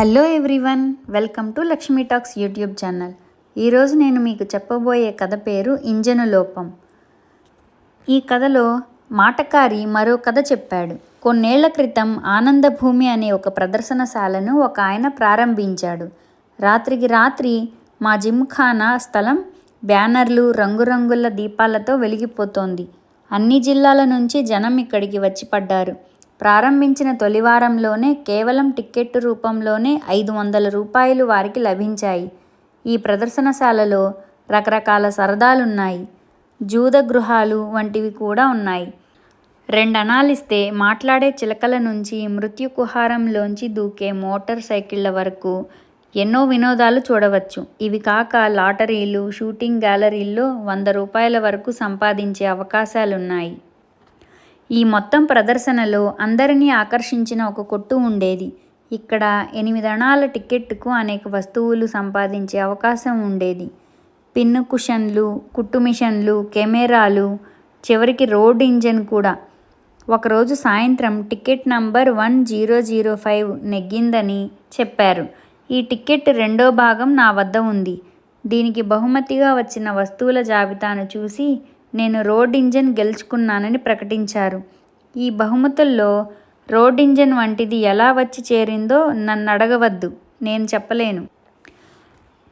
Hello everyone welcome to Lakshmi talks YouTube channel. ఈరోజు నేను మీకు చెప్పబోయే కథ పేరు ఇంజను లోపం. ఈ కథలో మాటకారి మరో కథ చెప్పాడు. కొన్నేళ్ళ క్రితం ఆనందభూమి అనే ఒక ప్రదర్శనశాలను ఒక ఆయన ప్రారంభించాడు. రాత్రికి రాత్రి మా జిమ్ఖానా స్థలం బ్యానర్లు రంగురంగుల దీపాలతో వెలిగిపోతోంది. అన్ని జిల్లాల నుంచి జనం ఇక్కడికి వచ్చి పడ్డారు. ప్రారంభించిన తొలి వారంలోనే కేవలం టిక్కెట్టు రూపంలోనే ఐదు వందల రూపాయలు వారికి లభించాయి. ఈ ప్రదర్శనశాలలో రకరకాల సరదాలున్నాయి. జూద గృహాలు వంటివి కూడా ఉన్నాయి. రెండనాలిస్తే మాట్లాడే చిలకల నుంచి మృత్యు కుహారంలోంచి దూకే మోటార్ సైకిళ్ళ వరకు ఎన్నో వినోదాలు చూడవచ్చు. ఇవి కాక లాటరీలు షూటింగ్ గ్యాలరీల్లో వంద రూపాయల వరకు సంపాదించే అవకాశాలున్నాయి. ఈ మొత్తం ప్రదర్శనలో అందరినీ ఆకర్షించిన ఒక కొట్టు ఉండేది. ఇక్కడ ఎనిమిది అణాల టికెట్కు అనేక వస్తువులు సంపాదించే అవకాశం ఉండేది. పిన్ను కుషన్లు కుట్టు మిషన్లు కెమెరాలు చివరికి రోడ్ ఇంజన్ కూడా. ఒకరోజు సాయంత్రం ticket number one zero zero five నెగ్గిందని చెప్పారు. ఈ టికెట్ రెండో భాగం నా వద్ద ఉంది. దీనికి బహుమతిగా వచ్చిన వస్తువుల జాబితాను చూసి నేను రోడ్ ఇంజన్ గెలుచుకున్నానని ప్రకటించారు. ఈ బహుమతుల్లో రోడ్ ఇంజన్ వంటిది ఎలా వచ్చి చేరిందో నన్ను అడగవద్దు. నేను చెప్పలేను.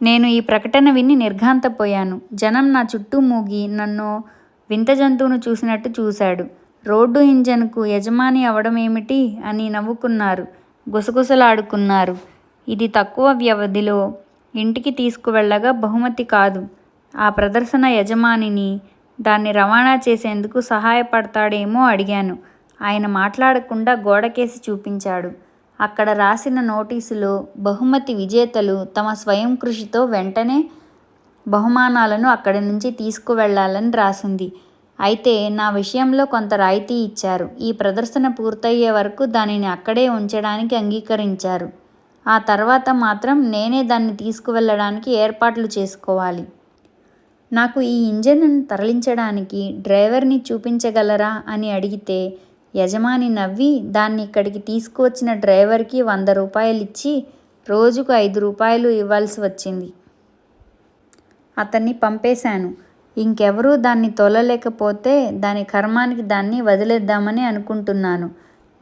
నేను ఈ ప్రకటన విని నిర్ఘాంతపోయాను. జనం నా చుట్టూ మూగి నన్ను వింత జంతువును చూసినట్టు చూశాడు. రోడ్డు ఇంజన్కు యజమాని అవడం ఏమిటి అని నవ్వుకున్నారు. గుసగుసలాడుకున్నారు. ఇది తక్కువ వ్యవధిలో ఇంటికి తీసుకువెళ్ళగా బహుమతి కాదు. ఆ ప్రదర్శన యజమానిని దాన్ని రవాణా చేసేందుకు సహాయపడతాడేమో అడిగాను. ఆయన మాట్లాడకుండా గోడకేసి చూపించాడు. అక్కడ రాసిన నోటీసులో బహుమతి విజేతలు తమ స్వయం కృషితో వెంటనే బహుమానాలను అక్కడి నుంచి తీసుకువెళ్ళాలని రాసింది. అయితే నా విషయంలో కొంత రాయితీ ఇచ్చారు. ఈ ప్రదర్శన పూర్తయ్యే వరకు దానిని అక్కడే ఉంచడానికి అంగీకరించారు. ఆ తర్వాత మాత్రం నేనే దాన్ని తీసుకువెళ్ళడానికి ఏర్పాట్లు చేసుకోవాలి. నాకు ఈ ఇంజన్ను తరలించడానికి డ్రైవర్ని చూపించగలరా అని అడిగితే యజమాని నవ్వి దాన్ని ఇక్కడికి తీసుకువచ్చిన డ్రైవర్కి వంద రూపాయలు ఇచ్చి రోజుకు ఐదు రూపాయలు ఇవ్వాల్సి వచ్చింది. అతన్ని పంపేశాను. ఇంకెవరూ దాన్ని తోలలేకపోతే దాని కర్మానికి దాన్ని వదిలేద్దామని అనుకుంటున్నాను.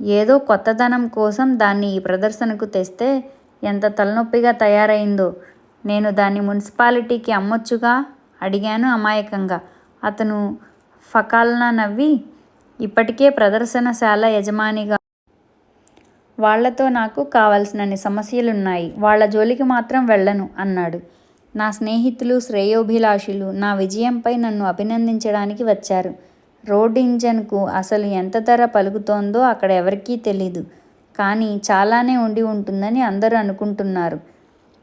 ఏదో కొత్తదనం కోసం దాన్ని ఈ ప్రదర్శనకు తెస్తే ఎంత తలనొప్పిగా తయారైందో. నేను దాన్ని మున్సిపాలిటీకి అమ్మొచ్చుగా? అడిగాను అమాయకంగా. అతను ఫకాల్నా నవ్వి ఇప్పటికే ప్రదర్శనశాల యజమానిగా. వాళ్ళతో నాకు కావలసినన్ని సమస్యలున్నాయి. వాళ్ళ జోలికి మాత్రం వెళ్ళను అన్నాడు. నా స్నేహితులు శ్రేయోభిలాషులు నా విజయంపై నన్ను అభినందించడానికి వచ్చారు. రోడ్ ఇంజన్కు అసలు ఎంత ధర పలుకుతోందో అక్కడ ఎవరికీ తెలీదు. కానీ చాలానే ఉండి ఉంటుందని అందరూ అనుకుంటున్నారు.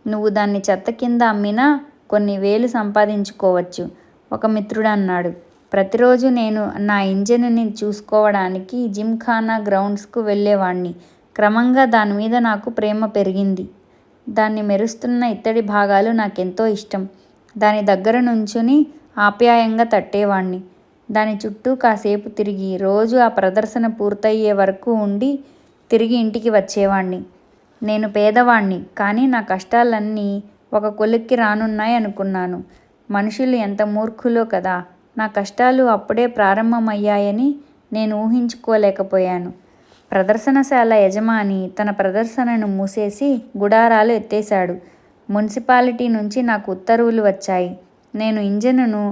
నువ్వు దాన్ని చెత్త కింద అమ్మినా కొన్ని వేలు సంపాదించుకోవచ్చు. ఒక మిత్రుడు అన్నాడు. ప్రతిరోజు నేను నా ఇంజిన్ని చూసుకోవడానికి జిమ్ఖానా గ్రౌండ్స్కు వెళ్ళేవాణ్ణి. క్రమంగా దాని మీద నాకు ప్రేమ పెరిగింది. దాన్ని మెరుస్తున్న ఇత్తడి భాగాలు నాకెంతో ఇష్టం. దాని దగ్గర నుంచుని ఆప్యాయంగా తట్టేవాణ్ణి. దాని చుట్టూ కాసేపు తిరిగి రోజు ఆ ప్రదర్శన పూర్తయ్యే వరకు ఉండి తిరిగి ఇంటికి వచ్చేవాణ్ణి. నేను పేదవాణ్ణి కానీ నా కష్టాలన్నీ ఒక కొలిక్కి రానున్నాయి అనుకున్నాను. మనుషులు ఎంత మూర్ఖులో కదా! నా కష్టాలు అప్పుడే ప్రారంభమయ్యాయని నేను ఊహించుకోలేకపోయాను. ప్రదర్శనశాల యజమాని తన ప్రదర్శనను మూసేసి గుడారాలు ఎత్తేశాడు. మున్సిపాలిటీ నుంచి నాకు ఉత్తర్వులు వచ్చాయి. నేను ఇంజన్ను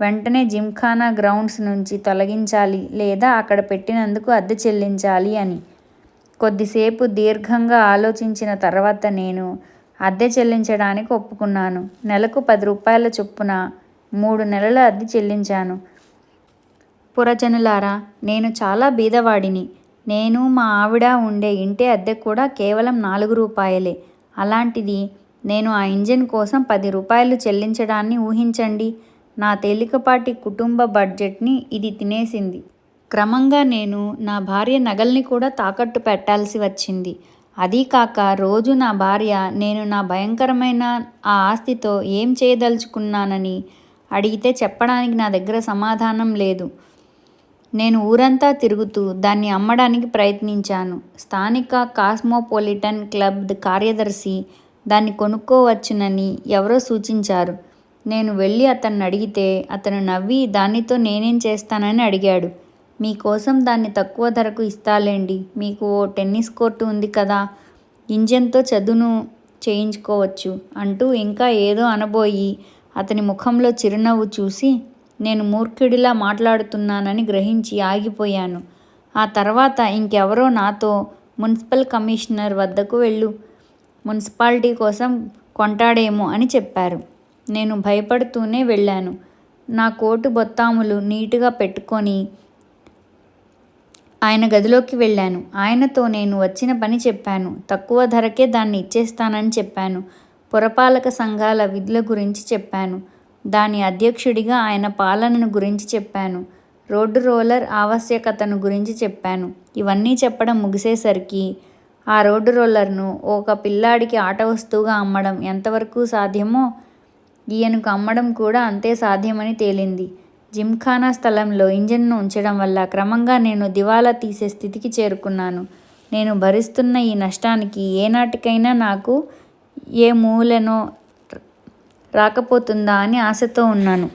వెంటనే జిమ్ఖానా గ్రౌండ్స్ నుంచి తొలగించాలి లేదా అక్కడ పెట్టినందుకు అద్దె చెల్లించాలి అని. కొద్దిసేపు దీర్ఘంగా ఆలోచించిన తర్వాత నేను అద్దె చెల్లించడానికి ఒప్పుకున్నాను. నెలకు పది రూపాయల చొప్పున మూడు నెలల అద్దె చెల్లించాను. పురజనులారా నేను చాలా బీదవాడిని. నేను మా ఆవిడ ఉండే ఇంటి అద్దె కూడా కేవలం నాలుగు రూపాయలే. అలాంటిది నేను ఆ ఇంజిన్ కోసం పది రూపాయలు చెల్లించడాన్ని ఊహించండి. నా తేలికపాటి కుటుంబ బడ్జెట్ని ఇది తినేసింది. క్రమంగా నేను నా భార్య నగల్ని కూడా తాకట్టు పెట్టాల్సి వచ్చింది. అదీకాక రోజు నా భార్య నేను నా భయంకరమైన ఆ ఆస్తితో ఏం చేయదలుచుకున్నానని అడిగితే చెప్పడానికి నా దగ్గర సమాధానం లేదు. నేను ఊరంతా తిరుగుతూ దాన్ని అమ్మడానికి ప్రయత్నించాను. స్థానిక కాస్మోపాలిటన్ క్లబ్ కార్యదర్శి దాన్ని కొనుక్కోవచ్చునని ఎవరో సూచించారు. నేను వెళ్ళి అతన్ని అడిగితే అతను నవ్వి దానితో నేనేం చేస్తానని అడిగాడు. మీకోసం దాన్ని తక్కువ ధరకు ఇస్తాలేండి. మీకు ఓ టెన్నిస్ కోర్టు ఉంది కదా ఇంజన్తో చదును చేయించుకోవచ్చు అంటూ ఇంకా ఏదో అనబోయి అతని ముఖంలో చిరునవ్వు చూసి నేను మూర్ఖుడిలా మాట్లాడుతున్నానని గ్రహించి ఆగిపోయాను. ఆ తర్వాత ఇంకెవరో నాతో మున్సిపల్ కమిషనర్ వద్దకు వెళ్ళు మున్సిపాలిటీ కోసం కొంటాడేమో అని చెప్పారు. నేను భయపడుతూనే వెళ్ళాను. నా కోటు బొత్తాములు నీటుగా పెట్టుకొని ఆయన గదిలోకి వెళ్ళాను. ఆయనతో నేను వచ్చిన పని చెప్పాను. తక్కువ ధరకే దాన్ని ఇచ్చేస్తానని చెప్పాను. పురపాలక సంఘాల విధుల గురించి చెప్పాను. దాని అధ్యక్షుడిగా ఆయన పాలనను గురించి చెప్పాను. రోడ్డు రోలర్ ఆవశ్యకతను గురించి చెప్పాను. ఇవన్నీ చెప్పడం ముగిసేసరికి ఆ రోడ్డు రోలర్ను ఒక పిల్లాడికి ఆట వస్తువుగా అమ్మడం ఎంతవరకు సాధ్యమో ఈయనకు అమ్మడం కూడా అంతే సాధ్యమని తేలింది. జిమ్ఖానా స్థలంలో ఇంజన్ను ఉంచడం వల్ల క్రమంగా నేను దివాలా తీసే స్థితికి చేరుకున్నాను. నేను భరిస్తున్న ఈ నష్టానికి ఏనాటికైనా నాకు ఏ మూలనో రాకపోతుందా అని ఆశతో ఉన్నాను.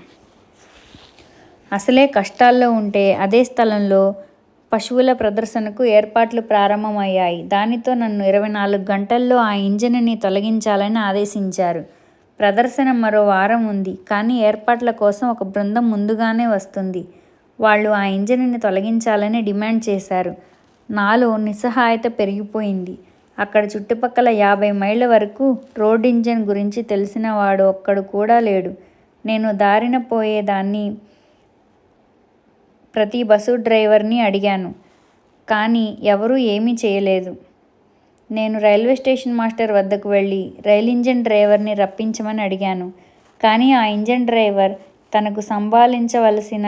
అసలే కష్టాల్లో ఉంటే అదే స్థలంలో పశువుల ప్రదర్శనకు ఏర్పాట్లు ప్రారంభమయ్యాయి. దానితో నన్ను ఇరవై నాలుగు గంటల్లో ఆ ఇంజన్ని తొలగించాలని ఆదేశించారు. ప్రదర్శన మరో వారం ఉంది. కానీ ఏర్పాట్ల కోసం ఒక బృందం ముందుగానే వస్తుంది. వాళ్ళు ఆ ఇంజన్ని తొలగించాలని డిమాండ్ చేశారు. నాలో నిస్సహాయత పెరిగిపోయింది. అక్కడ చుట్టుపక్కల యాభై మైళ్ళ వరకు రోడ్ ఇంజన్ గురించి తెలిసిన వాడు ఒక్కడు కూడా లేడు. నేను దారిన పోయేదాన్ని ప్రతి బస్సు డ్రైవర్ని అడిగాను. కానీ ఎవరూ ఏమీ చేయలేదు. నేను రైల్వే స్టేషన్ మాస్టర్ వద్దకు వెళ్ళి రైల్ ఇంజన్ డ్రైవర్ని రప్పించమని అడిగాను. కానీ ఆ ఇంజన్ డ్రైవర్ తనకు సంభాళించవలసిన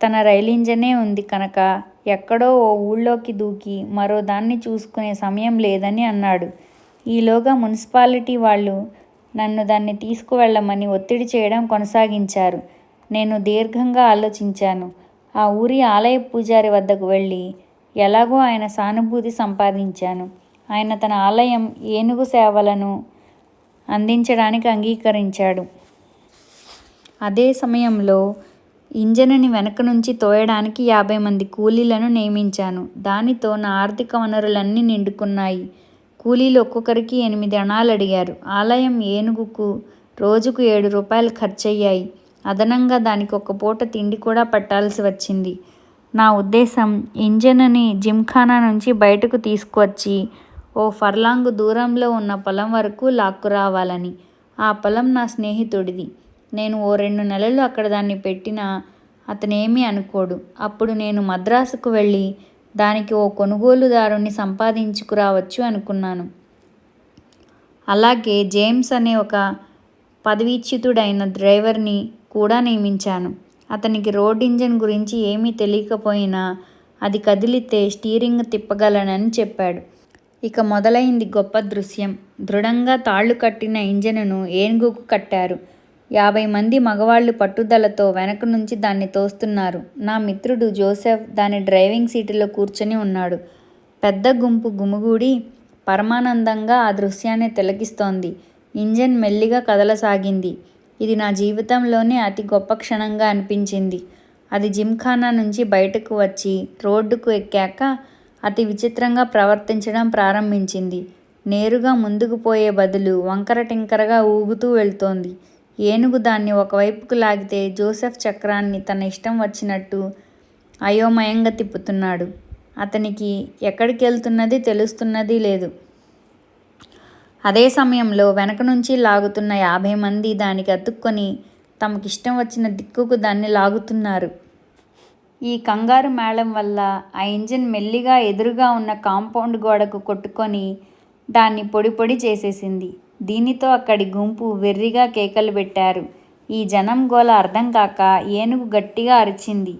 తన రైలు ఇంజనే ఉంది కనుక ఎక్కడో ఓ ఊళ్ళోకి దూకి మరో దాన్ని చూసుకునే సమయం లేదని అన్నాడు. ఈలోగా మున్సిపాలిటీ వాళ్ళు నన్ను దాన్ని తీసుకువెళ్ళమని ఒత్తిడి చేయడం కొనసాగించారు. నేను దీర్ఘంగా ఆలోచించాను. ఆ ఊరి ఆలయ పూజారి వద్దకు వెళ్ళి ఎలాగో ఆయన సానుభూతి సంపాదించాను. ఆయన తన ఆలయం ఏనుగు సేవలను అందించడానికి అంగీకరించాడు. అదే సమయంలో ఇంజనుని వెనక నుంచి తోయడానికి యాభై మంది కూలీలను నియమించాను. దానితో నా ఆర్థిక వనరులన్నీ నిండుకున్నాయి. కూలీలు ఒక్కొక్కరికి ఎనిమిది అణాలు అడిగారు. ఆలయం ఏనుగుకు రోజుకు ఏడు రూపాయలు ఖర్చయ్యాయి. అదనంగా దానికి ఒక పూట తిండి కూడా పట్టాల్సి వచ్చింది. నా ఉద్దేశం ఇంజనుని జిమ్ఖానా నుంచి బయటకు తీసుకువచ్చి ఓ ఫర్లాంగు దూరంలో ఉన్న పొలం వరకు లాక్కురావాలని. ఆ పొలం నా స్నేహితుడిది. నేను ఓ రెండు నెలలు అక్కడ దాన్ని పెట్టినా అతనేమీ అనుకోడు. అప్పుడు నేను మద్రాసుకు వెళ్ళి దానికి ఓ కొనుగోలుదారుని సంపాదించుకురావచ్చు అనుకున్నాను. అలాగే జేమ్స్ అనే ఒక పదవీచ్యుతుడైన డ్రైవర్ని కూడా నియమించాను. అతనికి రోడ్ ఇంజన్ గురించి ఏమీ తెలియకపోయినా అది కదిలితే స్టీరింగ్ తిప్పగలనని చెప్పాడు. ఇక మొదలైంది గొప్ప దృశ్యం. దృఢంగా తాళ్ళు కట్టిన ఇంజనును ఏనుగుకు కట్టారు. యాభై మంది మగవాళ్ళు పట్టుదలతో వెనక నుంచి దాన్ని తోస్తున్నారు. నా మిత్రుడు జోసెఫ్ దాని డ్రైవింగ్ సీటులో కూర్చొని ఉన్నాడు. పెద్ద గుంపు గుమిగూడి పరమానందంగా ఆ దృశ్యాన్ని తిలకిస్తోంది. ఇంజన్ మెల్లిగా కదలసాగింది. ఇది నా జీవితంలోనే అతి గొప్ప క్షణంగా అనిపించింది. అది జిమ్ఖానా నుంచి బయటకు వచ్చి రోడ్డుకు ఎక్కాక అతి విచిత్రంగా ప్రవర్తించడం ప్రారంభించింది. నేరుగా ముందుకు పోయే బదులు వంకర టింకరగా ఊగుతూ వెళ్తోంది. ఏనుగు దాన్ని ఒకవైపుకు లాగితే జోసెఫ్ చక్రాన్ని తన ఇష్టం వచ్చినట్టు అయోమయంగా తిప్పుతున్నాడు. అతనికి ఎక్కడికి వెళ్తున్నది తెలుస్తున్నది లేదు. అదే సమయంలో వెనక నుంచి లాగుతున్న యాభై మంది దానికి అతుక్కొని తమకిష్టం వచ్చిన దిక్కుకు దాన్ని లాగుతున్నారు. ఈ కంగారు మేళం వల్ల ఆ ఇంజిన్ మెల్లిగా ఎదురుగా ఉన్న కాంపౌండ్ గోడకు కొట్టుకొని దాన్ని పొడి పొడి చేసేసింది. దీనితో అక్కడి గుంపు వెర్రిగా కేకలు పెట్టారు. ఈ జనం గోల అర్థం కాక ఏనుగు గట్టిగా అరిచింది.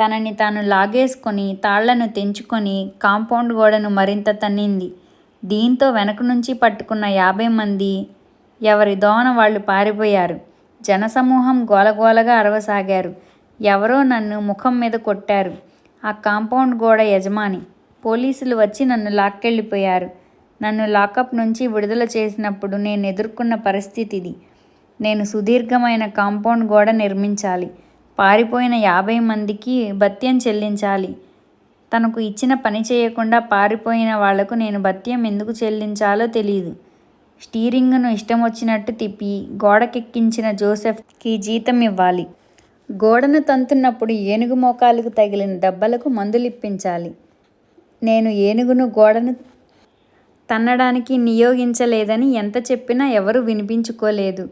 తనని తాను లాగేసుకొని తాళ్ళను తెంచుకొని కాంపౌండ్ గోడను మరింత తన్నింది. దీంతో వెనక నుంచి పట్టుకున్న యాభై మంది ఎవరి దోన వాళ్ళు పారిపోయారు. జనసమూహం గోలగోలగా అరవసాగారు. ఎవరో నన్ను ముఖం మీద కొట్టారు. ఆ కాంపౌండ్ గోడ యజమాని. పోలీసులు వచ్చి నన్ను లాక్కెళ్ళిపోయారు. నన్ను లాకప్ నుంచి విడుదల చేసినప్పుడు నేను ఎదుర్కొన్న పరిస్థితి ఇది నేను సుదీర్ఘమైన కాంపౌండ్ గోడ నిర్మించాలి. పారిపోయిన యాభై మందికి భత్యం చెల్లించాలి. తనకు ఇచ్చిన పని చేయకుండా పారిపోయిన వాళ్ళకు నేను భత్యం ఎందుకు చెల్లించాలో తెలియదు స్టీరింగ్ను ఇష్టం వచ్చినట్టు తిప్పి గోడకెక్కించిన జోసెఫ్కి జీతం ఇవ్వాలి. గోడను తంతున్నప్పుడు ఏనుగు మోకాలకు తగిలిన దెబ్బలకు మందులిప్పించాలి నేను ఏనుగును గోడను తన్నడానికి నియోగించలేదని ఎంత చెప్పినా ఎవరు వినిపించుకోలేదు.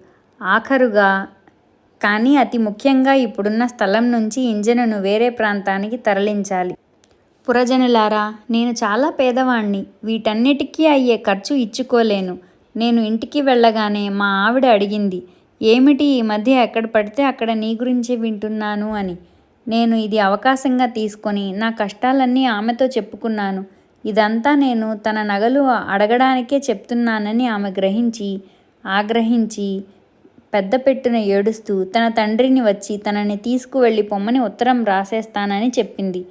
ఆఖరుగా కానీ అతి ముఖ్యంగా ఇప్పుడున్న స్థలం నుంచి ఇంజనును వేరే ప్రాంతానికి తరలించాలి. పురజనులారా నేను చాలా పేదవాణ్ణి. వీటన్నిటికీ అయ్యే ఖర్చు ఇచ్చుకోలేను. నేను ఇంటికి వెళ్ళగానే మా ఆవిడ అడిగింది ఏమిటి ఈ మధ్య ఎక్కడ పడితే అక్కడ నీ గురించే వింటున్నాను అని. నేను ఇది అవకాశంగా తీసుకొని నా కష్టాలన్నీ ఆమెతో చెప్పుకున్నాను. ఇదంతా నేను తన నగలు అడగడానికే చెప్తున్నానని ఆమె గ్రహించి ఆగ్రహించి పెద్ద పెట్టున ఏడుస్తూ తన తండ్రిని వచ్చి తనని తీసుకువెళ్ళి పొమ్మని ఉత్తరం రాసేస్తానని చెప్పింది.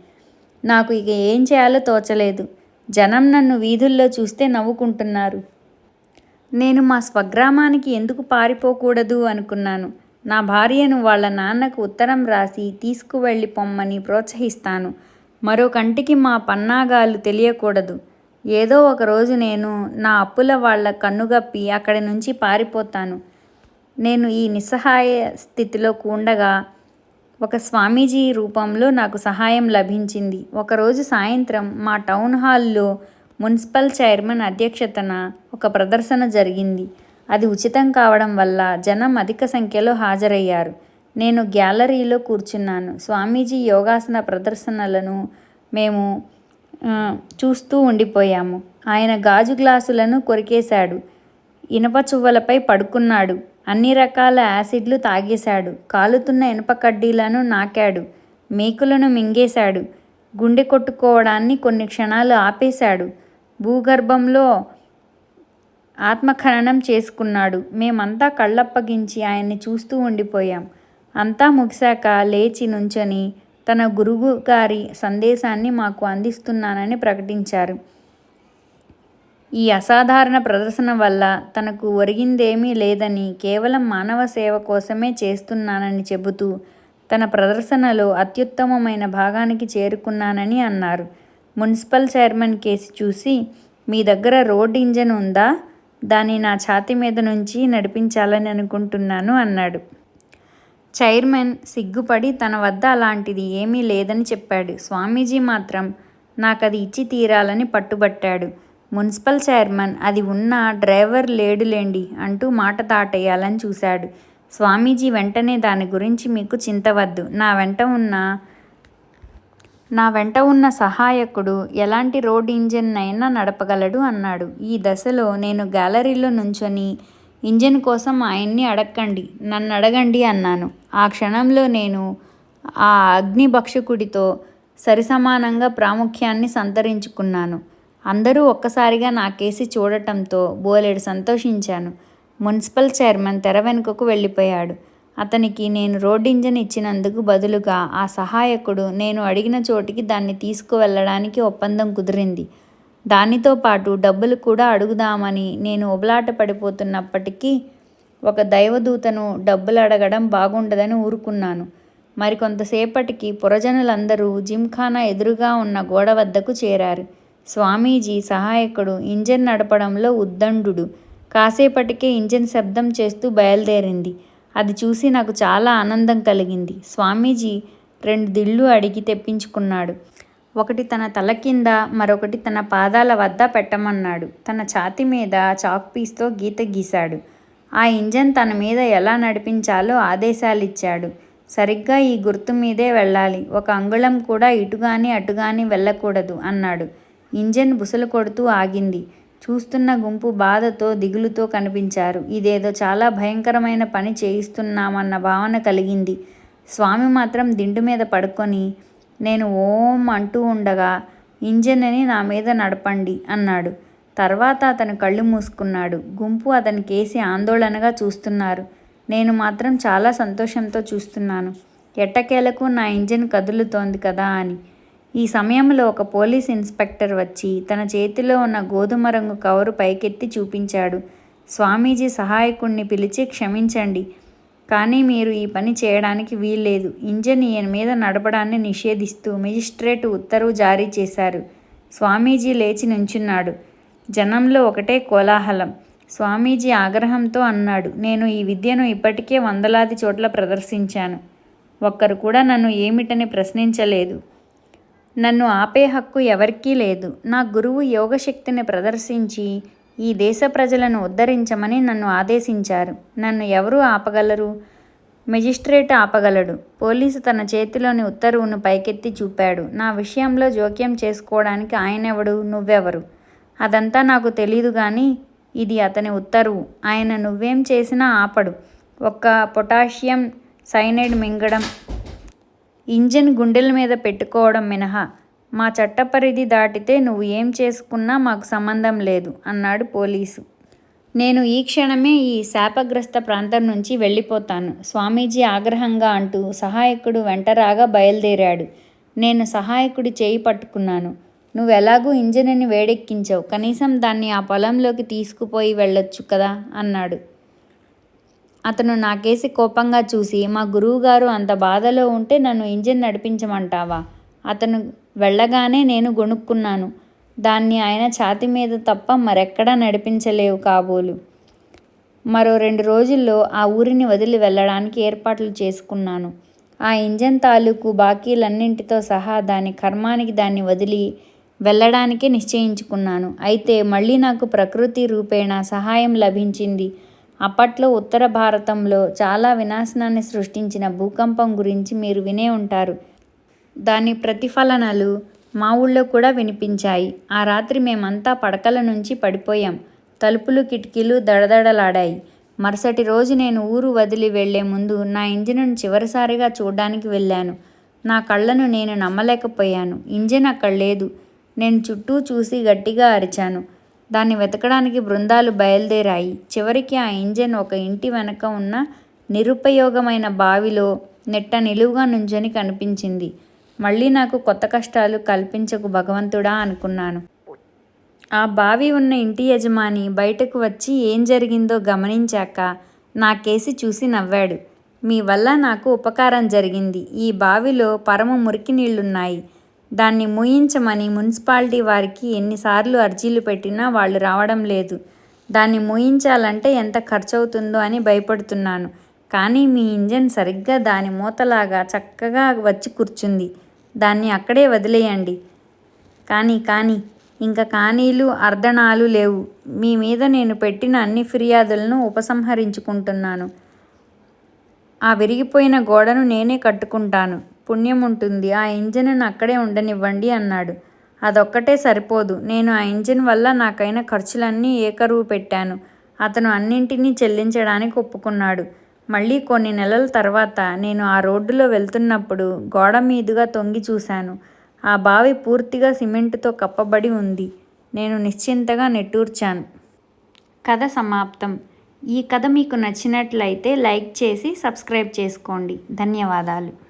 నాకు ఇక ఏం చేయాలో తోచలేదు. జనం నన్ను వీధుల్లో చూస్తే నవ్వుకుంటున్నారు. నేను మా స్వగ్రామానికి ఎందుకు పారిపోకూడదు అనుకున్నాను. నా భార్యను వాళ్ళ నాన్నకు ఉత్తరం రాసి తీసుకువెళ్ళి పొమ్మని ప్రోత్సహిస్తాను. మరో కంటికి మా పన్నాగాలు తెలియకూడదు. ఏదో ఒక రోజు నేను నా అప్పుల వాళ్ళ కన్నుగప్పి అక్కడి నుంచి పారిపోతాను. నేను ఈ నిస్సహాయ స్థితిలో ఉండగా ఒక స్వామీజీ రూపంలో నాకు సహాయం లభించింది. ఒకరోజు సాయంత్రం మా టౌన్ హాల్లో మున్సిపల్ చైర్మన్ అధ్యక్షతన ఒక ప్రదర్శన జరిగింది. అది ఉచితం కావడం వల్ల జనం అధిక సంఖ్యలో హాజరయ్యారు. నేను గ్యాలరీలో కూర్చున్నాను. స్వామీజీ యోగాసన ప్రదర్శనలను మేము చూస్తూ ఉండిపోయాము. ఆయన గాజు గ్లాసులను కొరికేశాడు. ఇనప చువ్వలపై పడుకున్నాడు. అన్ని రకాల యాసిడ్లు తాగేశాడు. కాలుతున్న ఇనప కడ్డీలను నాకాడు. మేకులను మింగేశాడు. గుండె కొట్టుకోవడాన్ని కొన్ని క్షణాలు ఆపేశాడు. భూగర్భంలో ఆత్మఖననం చేసుకున్నాడు. మేమంతా కళ్ళప్పగించి ఆయన్ని చూస్తూ ఉండిపోయాం. అంతా ముగిశాక లేచి నుంచని తన గురువు గారి సందేశాన్ని మాకు అందిస్తున్నానని ప్రకటించారు. ఈ అసాధారణ ప్రదర్శన వల్ల తనకు ఒరిగిందేమీ లేదని కేవలం మానవ సేవ కోసమే చేస్తున్నానని చెబుతూ తన ప్రదర్శనలో అత్యుత్తమమైన భాగానికి చేరుకున్నానని అన్నారు. మున్సిపల్ చైర్మన్ కేసి చూసి మీ దగ్గర రోడ్ ఇంజన్ ఉందా? దాన్ని నా ఛాతి మీద నుంచి నడిపించాలని అనుకుంటున్నాను అన్నాడు. చైర్మన్ సిగ్గుపడి తన వద్ద అలాంటిది ఏమీ లేదని చెప్పాడు. స్వామీజీ మాత్రం నాకది ఇచ్చి తీరాలని పట్టుబట్టాడు. మున్సిపల్ చైర్మన్ అది ఉన్న డ్రైవర్ లేడులేండి అంటూ మాట తాటేయాలని చూశాడు. స్వామీజీ వెంటనే దాని గురించి మీకు చింతవద్దు నా వెంట ఉన్న నా వెంట ఉన్న సహాయకుడు ఎలాంటి రోడ్ ఇంజిన్ అయినా నడపగలడు అన్నాడు. ఈ దశలో నేను గ్యాలరీలో నుంచొని ఇంజిన్ కోసం ఆయన్ని అడక్కండి నన్ను అడగండి అన్నాను. ఆ క్షణంలో నేను ఆ అగ్నిభక్షకుడితో సరిసమానంగా ప్రాముఖ్యాన్ని సంతరించుకున్నాను. అందరూ ఒక్కసారిగా నాకేసి చూడటంతో బోలెడు సంతోషించాను. మున్సిపల్ చైర్మన్ తెర వెనుకకు వెళ్ళిపోయాడు. అతనికి నేను రోడ్ ఇంజన్ ఇచ్చినందుకు బదులుగా ఆ సహాయకుడు నేను అడిగిన చోటికి దాన్ని తీసుకువెళ్ళడానికి ఒప్పందం కుదిరింది. దానితో పాటు డబ్బులు కూడా అడుగుదామని నేను ఉబలాట పడిపోతున్నప్పటికీ ఒక దైవదూతను డబ్బులు అడగడం బాగుండదని ఊరుకున్నాను. మరికొంతసేపటికి పురజనులందరూ జిమ్ఖానా ఎదురుగా ఉన్న గోడ వద్దకు చేరారు. స్వామీజీ సహాయకుడు ఇంజన్ నడపడంలో ఉద్దండు. కాసేపటికే ఇంజన్ శబ్దం చేస్తూ బయలుదేరింది. అది చూసి నాకు చాలా ఆనందం కలిగింది. స్వామీజీ రెండు దిళ్ళు అడిగి తెప్పించుకున్నాడు. ఒకటి తన తల కింద మరొకటి తన పాదాల వద్ద పెట్టమన్నాడు. తన ఛాతి మీద చాక్ పీస్తో గీత గీశాడు. ఆ ఇంజన్ తన మీద ఎలా నడిపించాలో ఆదేశాలు ఇచ్చాడు సరిగ్గా ఈ గుర్తు మీదే వెళ్ళాలి. ఒక అంగుళం కూడా ఇటుగాని అటుగాని వెళ్ళకూడదు అన్నాడు. ఇంజన్ బుసలు కొడుతూ ఆగింది. చూస్తున్న గుంపు బాధతో దిగులుతో కనిపించారు. ఇదేదో చాలా భయంకరమైన పని చేయిస్తున్నామన్న భావన కలిగింది. స్వామి మాత్రం దిండు మీద పడుకొని నేను ఓం అంటూ ఉండగా ఇంజనని నా మీద నడపండి అన్నాడు. తర్వాత అతను కళ్ళు మూసుకున్నాడు. గుంపు అతని కేసి ఆందోళనగా చూస్తున్నారు. నేను మాత్రం చాలా సంతోషంతో చూస్తున్నాను. ఎట్టకేలకు నా ఇంజిన్ కదులుతోంది కదా అని. ఈ సమయంలో ఒక పోలీస్ ఇన్స్పెక్టర్ వచ్చి తన చేతిలో ఉన్న గోధుమ రంగు కవరు పైకెత్తి చూపించాడు. స్వామీజీ సహాయకుణ్ణి పిలిచి క్షమించండి కానీ మీరు ఈ పని చేయడానికి వీల్లేదు. ఇంజన్ ఈయన మీద నడపడాన్ని నిషేధిస్తూ మెజిస్ట్రేట్ ఉత్తర్వు జారీ చేశారు. స్వామీజీ లేచి నుంచున్నాడు. జనంలో ఒకటే కోలాహలం. స్వామీజీ ఆగ్రహంతో అన్నాడు నేను ఈ విద్యను ఇప్పటికే వందలాది చోట్ల ప్రదర్శించాను. ఒక్కరు కూడా నన్ను ఏమిటని ప్రశ్నించలేదు. నన్ను ఆపే హక్కు ఎవరికీ లేదు. నా గురువు యోగశక్తిని ప్రదర్శించి ఈ దేశ ప్రజలను ఉద్ధరించమని నన్ను ఆదేశించారు. నన్ను ఎవరు ఆపగలరు? మెజిస్ట్రేట్ ఆపగలడు. పోలీసు తన చేతిలోని ఉత్తర్వును పైకెత్తి చూపాడు. నా విషయంలో జోక్యం చేసుకోవడానికి ఆయనెవడు? నువ్వెవరు? అదంతా నాకు తెలీదు కానీ ఇది అతని ఉత్తర్వు. ఆయన నువ్వేం చేసినా ఆపడు. ఒక్క పొటాషియం సైనైడ్ మింగడం ఇంజన్ గుండెల మీద పెట్టుకోవడం మినహా. మా చట్టపరిధి దాటితే నువ్వు ఏం చేసుకున్నా మాకు సంబంధం లేదు అన్నాడు పోలీసు. నేను ఈ క్షణమే ఈ శాపగ్రస్త ప్రాంతం నుంచి వెళ్ళిపోతాను. స్వామీజీ ఆగ్రహంగా అంటూ సహాయకుడు వెంటరాగా బయలుదేరాడు. నేను సహాయకుడి చేయి పట్టుకున్నాను. నువ్వు ఎలాగూ వేడెక్కించావు. కనీసం దాన్ని ఆ పొలంలోకి తీసుకుపోయి వెళ్ళొచ్చు కదా అన్నాడు. అతను నాకేసి కోపంగా చూసి మా గురువుగారు అంత బాధలో ఉంటే నన్ను ఇంజిన్ నడిపించమంటావా అతను వెళ్ళగానే నేను గొణుక్కున్నాను. దాన్ని ఆయన ఛాతి మీద తప్ప మరెక్కడా నడిపించలేవు కాబోలు. మరో రెండు రోజుల్లో ఆ ఊరిని వదిలి వెళ్ళడానికి ఏర్పాట్లు చేసుకున్నాను. ఆ ఇంజన్ తాలూకు బాకీలన్నింటితో సహా దాని కర్మానికి దాన్ని వదిలి వెళ్ళడానికే నిశ్చయించుకున్నాను. అయితే మళ్ళీ నాకు ప్రకృతి రూపేణ సహాయం లభించింది. అప్పట్లో ఉత్తర భారతంలో చాలా వినాశనాన్ని సృష్టించిన భూకంపం గురించి మీరు వినే ఉంటారు. దాని ప్రతిఫలనాలు మా ఊళ్ళో కూడా వినిపించాయి. ఆ రాత్రి మేమంతా పడకల నుంచి పడిపోయాం. తలుపులు కిటికీలు దడదడలాడాయి. మరుసటి రోజు నేను ఊరు వదిలి వెళ్ళే ముందు నా ఇంజిన్ను చివరిసారిగా చూడడానికి వెళ్ళాను. నా కళ్ళను నేను నమ్మలేకపోయాను. ఇంజిన్ అక్కడ లేదు. నేను చుట్టూ చూసి గట్టిగా అరిచాను. దాన్ని వెతకడానికి బృందాలు బయలుదేరాయి. చివరికి ఆ ఇంజిన్ ఒక ఇంటి వెనక ఉన్న నిరుపయోగమైన బావిలో నెట్ట నిలువుగా నుంచొని కనిపించింది. మళ్ళీ నాకు కొత్త కష్టాలు కల్పించకు భగవంతుడా అనుకున్నాను. ఆ బావి ఉన్న ఇంటి యజమాని బయటకు వచ్చి ఏం జరిగిందో గమనించాక నా కేసి చూసి నవ్వాడు. మీ వల్ల నాకు ఉపకారం జరిగింది. ఈ బావిలో పరమ మురికి నీళ్ళున్నాయి దాన్ని మూయించమని మున్సిపాలిటీ వారికి ఎన్నిసార్లు అర్జీలు పెట్టినా వాళ్ళు రావడం లేదు. దాన్ని మూయించాలంటే ఎంత ఖర్చు అవుతుందో అని భయపడుతున్నాను. కానీ మీ ఇంజన్ సరిగ్గా దాని మూతలాగా చక్కగా వచ్చి కూర్చుంది. దాన్ని అక్కడే వదిలేయండి. కానీ కానీ ఇంకా కానీలు అర్ధనాలు లేవు. మీ మీద నేను పెట్టిన అన్ని ఫిర్యాదులను ఉపసంహరించుకుంటున్నాను. ఆ విరిగిపోయిన గోడను నేనే కట్టుకుంటాను. పుణ్యం ఉంటుంది. ఆ ఇంజిన్ అక్కడే ఉండనివ్వండి అన్నాడు. అదొక్కటే సరిపోదు. నేను ఆ ఇంజిన్ వల్ల నాకైన ఖర్చులన్నీ ఏకరువు పెట్టాను. అతను అన్నింటినీ చెల్లించడానికి ఒప్పుకున్నాడు. మళ్ళీ కొన్ని నెలల తర్వాత నేను ఆ రోడ్డులో వెళ్తున్నప్పుడు గోడ మీదుగా తొంగి చూశాను. ఆ బావి పూర్తిగా సిమెంటుతో కప్పబడి ఉంది. నేను నిశ్చింతగా నెట్టూర్చాను. కథ సమాప్తం. ఈ కథ మీకు నచ్చినట్లయితే లైక్ చేసి సబ్స్క్రైబ్ చేసుకోండి. ధన్యవాదాలు.